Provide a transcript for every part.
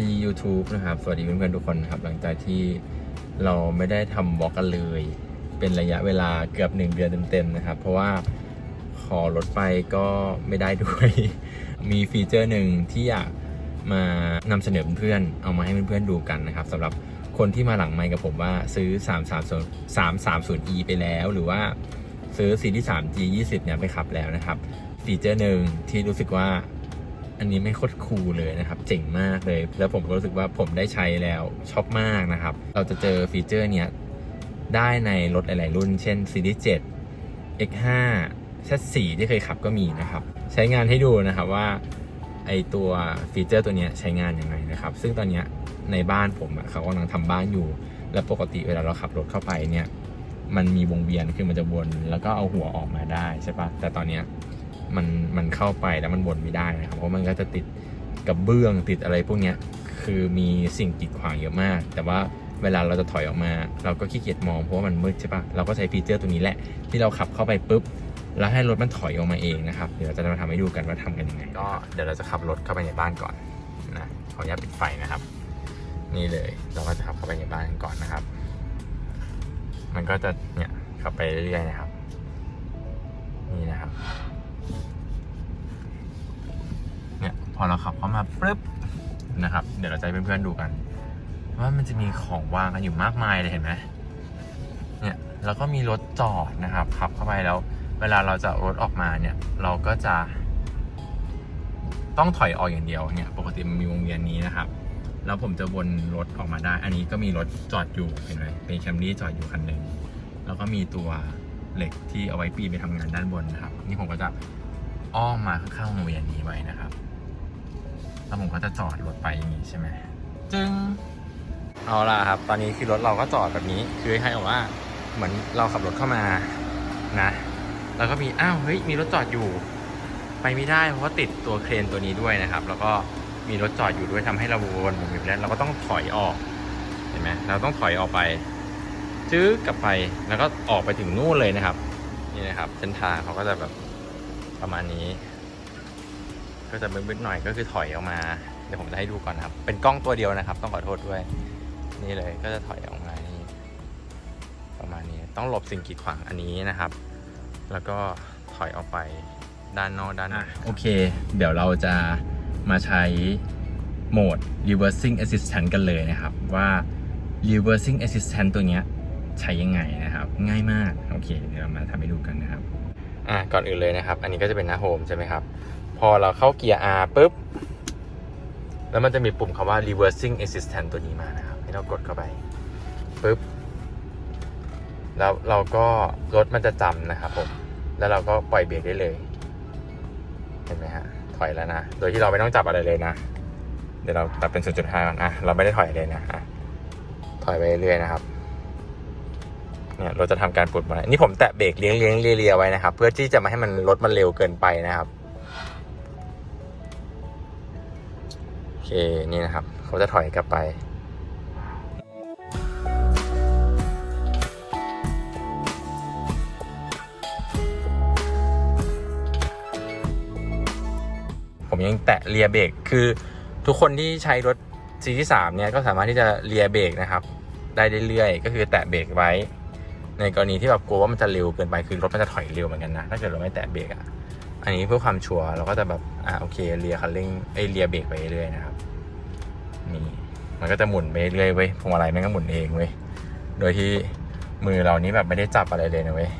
พี่ YouTube นะครับ สวัสดีเพื่อนๆทุกคนนะครับ หลังจากที่เราไม่ได้ทำบล็อกกันเลย เป็นระยะเวลาเกือบหนึ่งเดือนเต็มๆนะครับ เพราะว่าขอลดไปก็ไม่ได้ด้วย มีฟีเจอร์หนึ่งที่อยากมานำเสนอเพื่อนๆเอามาให้เพื่อนๆดูกันนะครับสำหรับคนที่มาหลังไมค์กับผมว่าซื้อ 330 330e ไปแล้วหรือว่าซื้อซีรีส์ 3G 20เนี่ยไปขับแล้วนะครับฟีเจอร์หนึ่งที่รู้สึกว่า อันนี้ไม่โคตรคูลเลยนะครับ เจ๋งมากเลย แล้วผมก็รู้สึกว่าผมได้ใช้แล้วชอบมากนะครับ เราจะเจอฟีเจอร์เนี้ยได้ในรถหลาย ๆ รุ่น เช่น Series 7 X5 Z4 ที่เคยขับก็มีนะครับ ใช้งานให้ดูนะครับว่าไอตัวฟีเจอร์ตัวนี้ใช้งานยังไงนะครับ ซึ่งตอนนี้ในบ้านผมเขากำลังทำบ้านอยู่ และปกติเวลาเราขับรถเข้าไปเนี่ย มันมีวงเวียนคือมันจะวนแล้วก็เอาหัวออกมาได้ใช่ปะแต่ตอนนี้ มันมันเข้าไปแล้วมันวนไม่ได้นะครับเพราะมันก็จะติดกับเบื้องติดอะไรพวกเนี้ยคือมีสิ่งกีดขวางเยอะมาก แต่ว่าเวลาเราจะถอยออกมา เราก็ขี้เกียจมองเพราะว่ามันมืดใช่ปะเราก็ใช้ฟีเจอร์ตัวนี้แหละ ที่เราขับเข้าไปปุ๊บ แล้วให้รถมันถอยออกมาเองนะครับ เดี๋ยวเราจะมาทำให้ดูกันว่าทำกันยังไงก็เดี๋ยวเราจะขับรถเข้าไปในบ้านก่อนนะขออนุญาตปิดไฟนะครับ นี่เลยเราก็จะขับเข้าไปในบ้านกันก่อนนะครับ มันก็จะเนี่ยขับไปเรื่อยๆนะครับ นี่นะครับ อเราขับเข้ามาปึ๊บนะครับ เดี๋ยวเราจะให้เพื่อนๆดูกัน ว่ามันจะมีของวางกันอยู่มากมายเลยเห็นไหมเนี่ยแล้วก็มีรถจอดนะครับขับเข้าไปแล้ว เวลาเราจะรถออกมาเนี่ย เราก็จะ ต้องถอยออกอย่างเดียวเนี่ย ปกติมันมีวงเวียนนี้นะครับ แล้วผมจะวนรถออกมาได้ อันนี้ก็มีรถจอดอยู่เห็นไหมเป็นแคมรี่จอดอยู่คันหนึ่งแล้วก็มีตัวเหล็กที่เอาไว้ปีนไปทำงานด้านบนนะครับ นี่ผมก็จะอ้อมมาข้างๆวงเวียนนี้ไว้นะครับ แล้วผมก็จะจอดรถไปอย่างนี้ใช่ไหมจึงเอาล่ะครับ ตอนนี้คือรถเราก็จอดแบบนี้ คือให้บอกว่าเหมือนเราขับรถเข้ามานะ แล้วก็มีอ้าวเฮ้ยมีรถจอดอยู่ ไปไม่ได้เพราะว่าติดตัวเครนตัวนี้ด้วยนะครับ แล้วก็มีรถจอดอยู่ด้วยทำให้เราวนหมุนอยู่แล้วเราก็ต้องถอยออกเห็นไหมเราต้องถอยออกไปจื้อกลับไปแล้วก็ออกไปถึงนู่นเลยนะครับ นี่นะครับ เส้นทางเขาก็จะแบบประมาณนี้ ก็จะมืดๆหน่อยก็คือถอยออกมา เดี๋ยวผมจะให้ดูก่อนนะครับ เป็นกล้องตัวเดียวนะครับ ต้องขอโทษด้วย นี่เลยก็จะถอยออกมานี่ประมาณนี้ต้องหลบสิ่งกีดขวางอันนี้นะครับ แล้วก็ถอยออกไปด้านนอกด้านในโอเค เดี๋ยวเราจะมาใช้โหมด reversing assistant กันเลยนะครับ ว่า reversing assistant ตัวเนี้ยใช้ยังไงนะครับ ง่ายมาก โอเค เดี๋ยวเรามาทำให้ดูกันนะครับ อะก่อนอื่นเลยนะครับ อันนี้ก็จะเป็นหน้าโฮมใช่ไหมครับ พอเราเข้าเกียร์ R ปุ๊บ แล้วมันจะมีปุ่มคำว่า reversing assistant ตัวนี้มานะครับ ให้เรากดเข้าไปปุ๊บ แล้วเราก็รถมันจะจำนะครับผม แล้วเราก็ปล่อยเบรกได้เลย เห็นไหมฮะ ถอยแล้วนะ โดยที่เราไม่ต้องจับอะไรเลยนะ เดี๋ยวเราตัดเป็น 0.5ก่อนอะ เราไม่ได้ถอยเลยนะอะถอยไปเรื่อยนะครับเนี่ยเราจะทำการปลดมานี่ผมแตะเบรกเลี้ยงเลี้ยงเลียๆไว้นะครับ เพื่อที่จะไม่ให้มันรถมันเร็วเกินไปนะครับ เคนี่นะครับ เขาจะถอยกลับไป ผมยังแตะเลียเบรกคือทุกคนที่ใช้รถซีที่สามเนี่ยก็สามารถที่จะเลียเบรกนะครับ ได้เรื่อยๆก็คือแตะเบรกไว้ ในกรณีที่แบบกลัวว่ามันจะเร็วเกินไปคือรถมันจะถอยเร็วเหมือนกันนะ ถ้าเกิดเราไม่แตะเบรกอะ อันนี้เพื่อความชัวร์เราก็จะแบบอ่าโอเคเลียคันเร่งไอเลียเบรกไปเรื่อยนะครับนี่มันก็จะหมุนไปเรื่อยเว้ยพวงมาลัยมันก็หมุนเองเว้ยโดยที่มือเรานี้แบบไม่ได้จับอะไรเลยนะเว้ย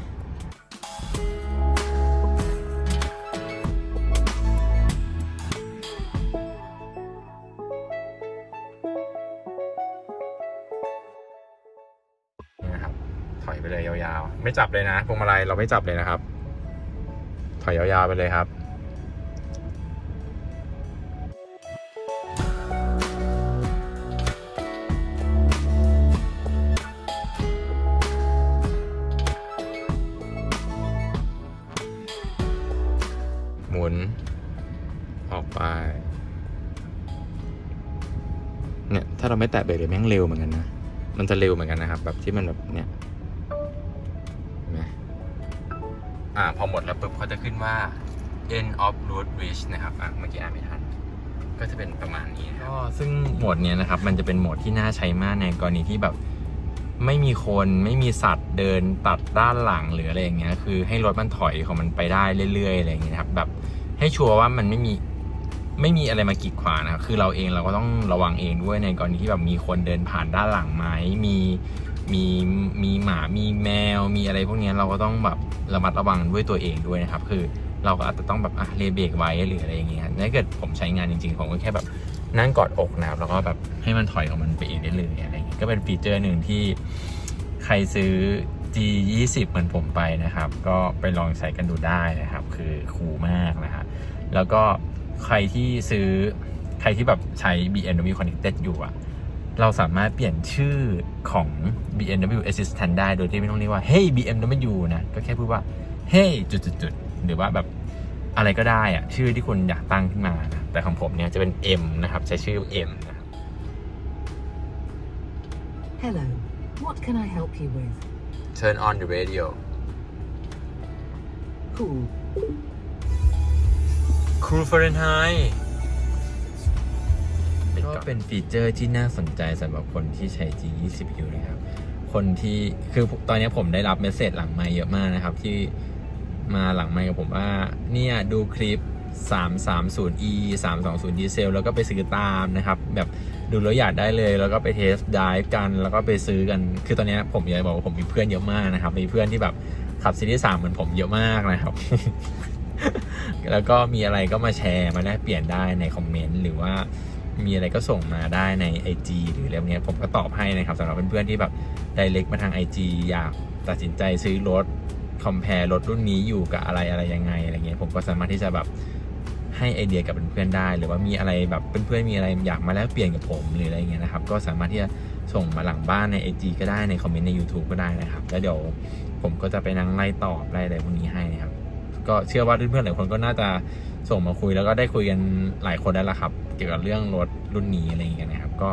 นี่นะครับถอยไปเลยยาวๆ ไม่จับเลยนะพวงมาลัยเราไม่จับเลยนะครับ ถอยยาวๆไปเลยครับหมุน ออกไป เนี่ย ถ้าเราไม่แตะเบรกเลยแม่งเร็วเหมือนกันนะ มันจะเร็วเหมือนกันนะครับ แบบที่มันแบบเนี่ย อ่าพอหมดแล้วปุ๊บเขาจะขึ้นว่า end of road reach นะครับอะเมื่อกี้อ่านไม่ทัน ก็จะเป็นประมาณนี้ก็ซึ่งโหมดเนี้ยนะครับ มันจะเป็นโหมดที่น่าใช้มากในกรณีที่แบบไม่มีคนไม่มีสัตว์เดินตัดด้านหลังหรืออะไรอย่างเงี้ยคือให้รถมันถอยของมันไปได้เรื่อยๆอะไรอย่างเงี้ยครับแบบให้ชัวร์ว่ามันไม่มีไม่มีอะไรมากีดขวางนะครับคือเราเองเราก็ต้องระวังเองด้วยในกรณีที่แบบมีคนเดินผ่านด้านหลังไหมมี มีมีหมามีแมวมีอะไรพวกนี้เราก็ต้องแบบระมัดระวังด้วยตัวเองด้วยนะครับ คือเราก็อาจจะต้องแบบอะเลเบรกไว้หรืออะไรอย่างเงี้ยถ้าเกิดผมใช้งานจริงๆ ผมก็แค่แบบนั่งกอดอกนะครับแล้วก็แบบให้มันถอยของมันไปเองได้เลยอะไรอย่างเงี้ยก็เป็นฟีเจอร์หนึ่งที่ใครซื้อ G 2 0 เหมือนผมไปนะครับ ก็ไปลองใช้กันดูได้นะครับ คือคูลมากนะฮะแล้วก็ใครที่ซื้อใครที่แบบใช้ BMW Connected อยู่อะ เราสามารถเปลี่ยนชื่อของ BMW Assistant ได้ โดยที่ไม่ต้องเรียกว่า Hey BMW นะ ก็แค่พูดว่า Hey จุดๆๆหรือว่าแบบอะไรก็ได้อะชื่อที่คุณอยากตั้งขึ้นมานะแต่ของผมเนี่ยจะเป็น M นะครับ ใช้ชื่อ M นะครับ Hello. What can I help you with? Turn on the radio Cool. Cool Fahrenheit ก็เป็นฟีเจอร์ที่น่าสนใจสำหรับคนที่ใช้ G20 อยู่นะครับ คนที่คือตอนนี้ผมได้รับเมสเซจหลังไมค์เยอะมากนะครับ ที่มาหลังไมค์กับผมว่า เนี่ยดูคลิป 330e 320ดีเซลแล้วก็ไปซื้อตามนะครับ แบบดูแล้วอยากได้เลย แล้วก็ไปเทสไดฟ์กัน แล้วก็ไปซื้อกัน คือตอนนี้ผมอยากจะบอกว่าผมมีเพื่อนเยอะมากนะครับ มีเพื่อนที่แบบขับซีรีส์สามเหมือนผมเยอะมากนะครับ แล้วก็มีอะไรก็มาแชร์มาแลกเปลี่ยนได้ในคอมเมนต์หรือว่า มีอะไรก็ส่งมาได้ใน IG หรืออะไรเนี้ยผมก็ตอบให้นะครับสำหรับเพื่อนๆที่แบบ direct มาทาง IG อยากตัดสินใจซื้อรถ compare รถรุ่นนี้อยู่กับอะไรอะไรยังไงอะไรเงี้ยผมก็สามารถที่จะแบบให้ไอเดียกับเพื่อนๆได้ หรือว่ามีอะไรแบบเพื่อนๆมีอะไรอยากมาแลกเปลี่ยนกับผมหรืออะไรเงี้ยนะครับก็สามารถที่จะส่งมาหลังบ้านใน IG ก็ได้ในคอมเมนต์ใน YouTube ก็ได้นะครับแล้วเดี๋ยวผมก็จะไปนั่งไล่ตอบไล่อะไรพวกนี้ให้นะครับก็เชื่อว่าเพื่อนๆหลายคนก็น่าจะส่งมาคุยแล้วก็ได้คุยกันหลายคนแล้วล่ะครับ กี่ยวกับเรื่องรถรุ่นนี้อะไรอย่างเงี้ยนะครับ ก็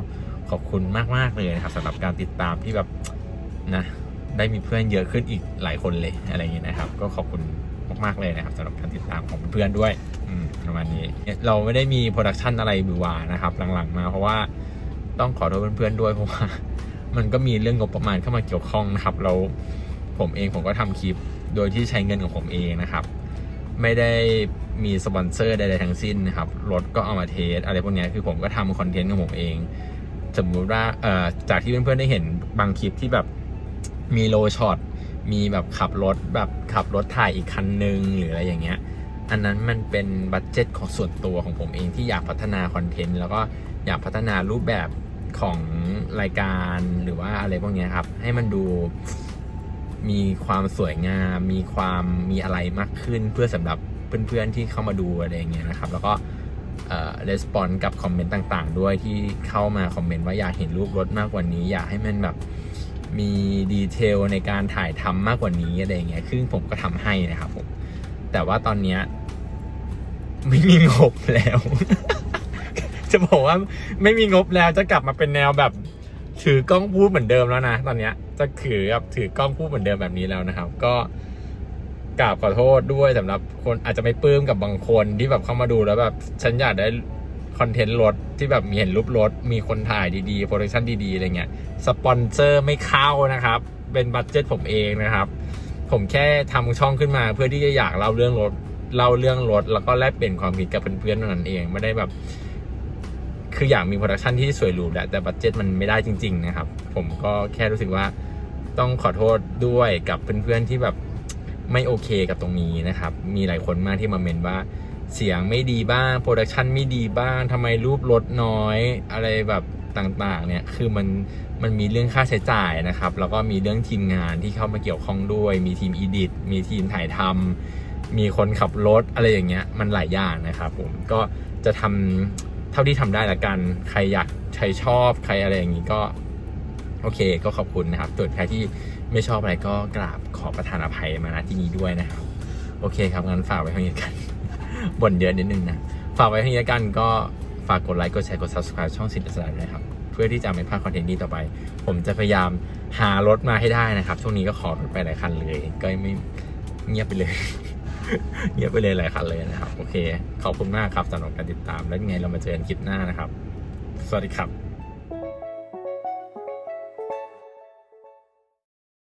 ขอบคุณมากๆเลยนะครับสำหรับการติดตามที่แบบนะได้มีเพื่อนเยอะขึ้นอีกหลายคนเลยอะไรอย่างเงี้ยนะครับ ก็ขอบคุณมากๆเลยนะครับสำหรับการติดตามของเพื่อนๆด้วยประมาณนี้เราไม่ได้มีโปรดักชันอะไรมือวานะครับ หลังๆมาเพราะว่าต้องขอโทษเพื่อนๆด้วยเพราะว่ามันก็มีเรื่องงบประมาณเข้ามาเกี่ยวข้องนะครับ เราผมเองผมก็ทำคลิปโดยที่ใช้เงินของผมเองนะครับ ไม่ได้มีสปอนเซอร์ใดๆทั้งสิ้นนะครับ รถก็เอามาเทสอะไรพวกนี้คือผมก็ทำคอนเทนต์ของผมเอง สมมุติว่าเอ่อจากที่เพื่อนๆได้เห็นบางคลิปที่แบบมีโลช็อตมีแบบขับรถแบบขับรถถ่ายอีกคันนึงหรืออะไรอย่างเงี้ย อันนั้นมันเป็นบัตเจ็ตของส่วนตัวของผมเองที่อยากพัฒนาคอนเทนต์แล้วก็อยากพัฒนารูปแบบของรายการหรือว่าอะไรพวกนี้ครับ ให้มันดู มีความสวยงาม มีความมีอะไรมากขึ้นเพื่อสำหรับเพื่อนๆที่เข้ามาดูอะไรอย่างเงี้ยนะครับ แล้วก็เอ่อレスปอนกับคอมเมนต์ต่างๆ ด้วยที่เข้ามาคอมเมนต์ว่าอยากเห็นรูปรถมากกว่านี้ อยากให้มันแบบมีดีเทลในการถ่ายทำมากกว่านี้อะไรอย่างเงี้ยซึ่งผมก็ทำให้นะครับผม แต่ว่าตอนเนี้ยไม่มีงบแล้ว จะบอกว่าไม่มีงบแล้วจะกลับมาเป็นแนวแบบถือกล้องพูดเหมือนเดิมแล้วนะตอนเนี้ย จะถือแบบถือกล้องพูดเหมือนเดิมแบบนี้แล้วนะครับ ก็กราบขอโทษด้วยสำหรับคนอาจจะไม่ปลื้มกับบางคนที่แบบเข้ามาดูแล้วแบบฉันอยากได้คอนเทนต์รถที่แบบมีเห็นรูปรถ มีคนถ่ายดีๆโปรดักชั่นดีๆอะไรเงี้ยสปอนเซอร์ไม่เข้านะครับ เป็นบัตเจ็ตผมเองนะครับ ผมแค่ทำช่องขึ้นมา เพื่อที่จะอยากเล่าเรื่องรถเล่าเรื่องรถ แล้วก็แลกเปลี่ยนความคิดกับเพื่อนๆนั้นเองไม่ได้แบบ คืออยากมีโปรดักชันที่สวยหรูแหละแต่บัตเจ็ตมันไม่ได้จริง ๆ นะครับ ผมก็แค่รู้สึกว่าต้องขอโทษด้วยกับเพื่อนๆที่แบบไม่โอเคกับตรงนี้นะครับ มีหลายคนมากที่มาเมนว่าเสียงไม่ดีบ้างโปรดักชันไม่ดีบ้างทำไมรูปลดน้อยอะไรแบบต่างๆเนี่ยคือมันมันมีเรื่องค่าใช้จ่ายนะครับ แล้วก็มีเรื่องทีมงานที่เข้ามาเกี่ยวข้องด้วย มีทีมอีดิทมีทีมถ่ายทำมีคนขับรถอะไรอย่างเงี้ยมันหลายอย่างนะครับผมก็จะทำ เท่าที่ทำได้ละกัน ใครอยากใครชอบใครอะไรอย่างนี้ก็โอเคก็ขอบคุณนะครับส่วนใครที่ไม่ชอบอะไรก็กราบขอประทานอภัยมาณที่นี้ด้วยนะครับ โอเคครับงั้นฝากไว้เท่านี้กันบ่นเยอะนิดนึงนะฝากไว้เท่านี้กันก็ฝากกดไลค์กดแชร์กด subscribe ช่องสินสลายด้วยนะครับ เพื่อที่จะไม่พลาดคอนเทนต์นี้ต่อไป ผมจะพยายามหารถมาให้ได้นะครับ ช่วงนี้ก็ขอรถไปหลายคันเลย ก็ไม่เงียบไปเลย เงียบไปเลยหลายคันเลยนะครับ โอเค ขอบคุณมากครับสำหรับการติดตาม แล้วยังไงเรามาเจอกันคลิปหน้านะครับ สวัสดีครับ